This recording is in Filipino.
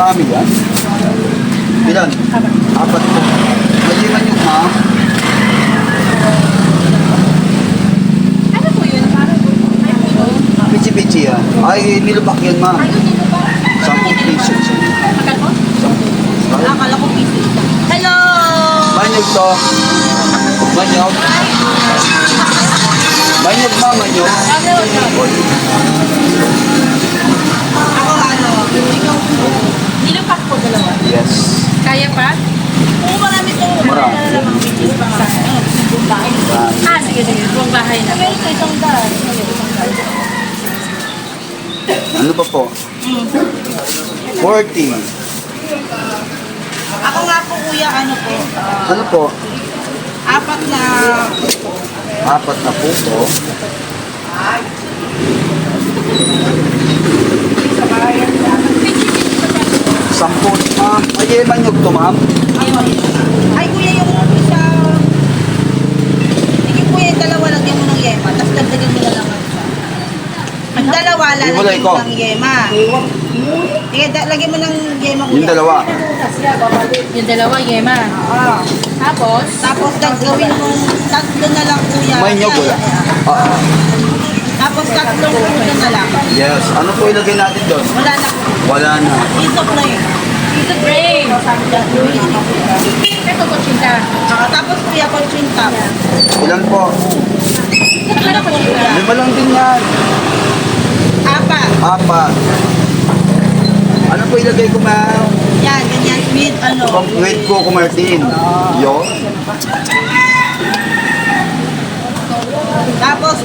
Marami yan. Ilan? Apat po. Maliman yung ma'am. Ano po yun? Parang ay puno. Pichi-pichi yan. Ay, nilubak yan ma'am. Ano ba? Sampung piso. Agad po? Ay, Akala ko piso. Hello! Manyog to. Manyog. Manyog ma'am, manyog. Ano? Ako ano? Nilupak po dalawa. Yes. Kaya pa? Oo, marami to. Marami. Buong bahay. Ah, sige, sige. Buong bahay na. Meron ko isang daan. Ano pa po? 40. Ako nga po kuya, ano po, ah, Ano po? apat na Apat na puso. Sampo. Ma'am, ay, manyog to ma'am. Ay kuya yung isa, sige kuya yung dalawa lagyan mo ng yema, tapos dagdagan mo na lang Ang dalawa lalagyan ko. mo ng yema. Sige, da- lagyan mo ng yema kuya. Yung dalawa. Yung dalawa, Yema. Oo. Tapos, Tapos gagawin mo tatlo na lang kuya. Manyog wala. Ah, Tapos tatlong puso na lang. yes. Ano po ilagay natin doon? Wala na po. Wala na. Piece of name. ito brain. Ito ko chinta. Ah, tapos kuya, kotsinta. Ilan po? Ano ko chinta? Lima lang din yan. Apat. Ano po ilagay ko ma'am? Yan, ganyan. With ano. With Coco Martin. Yo. Tapos,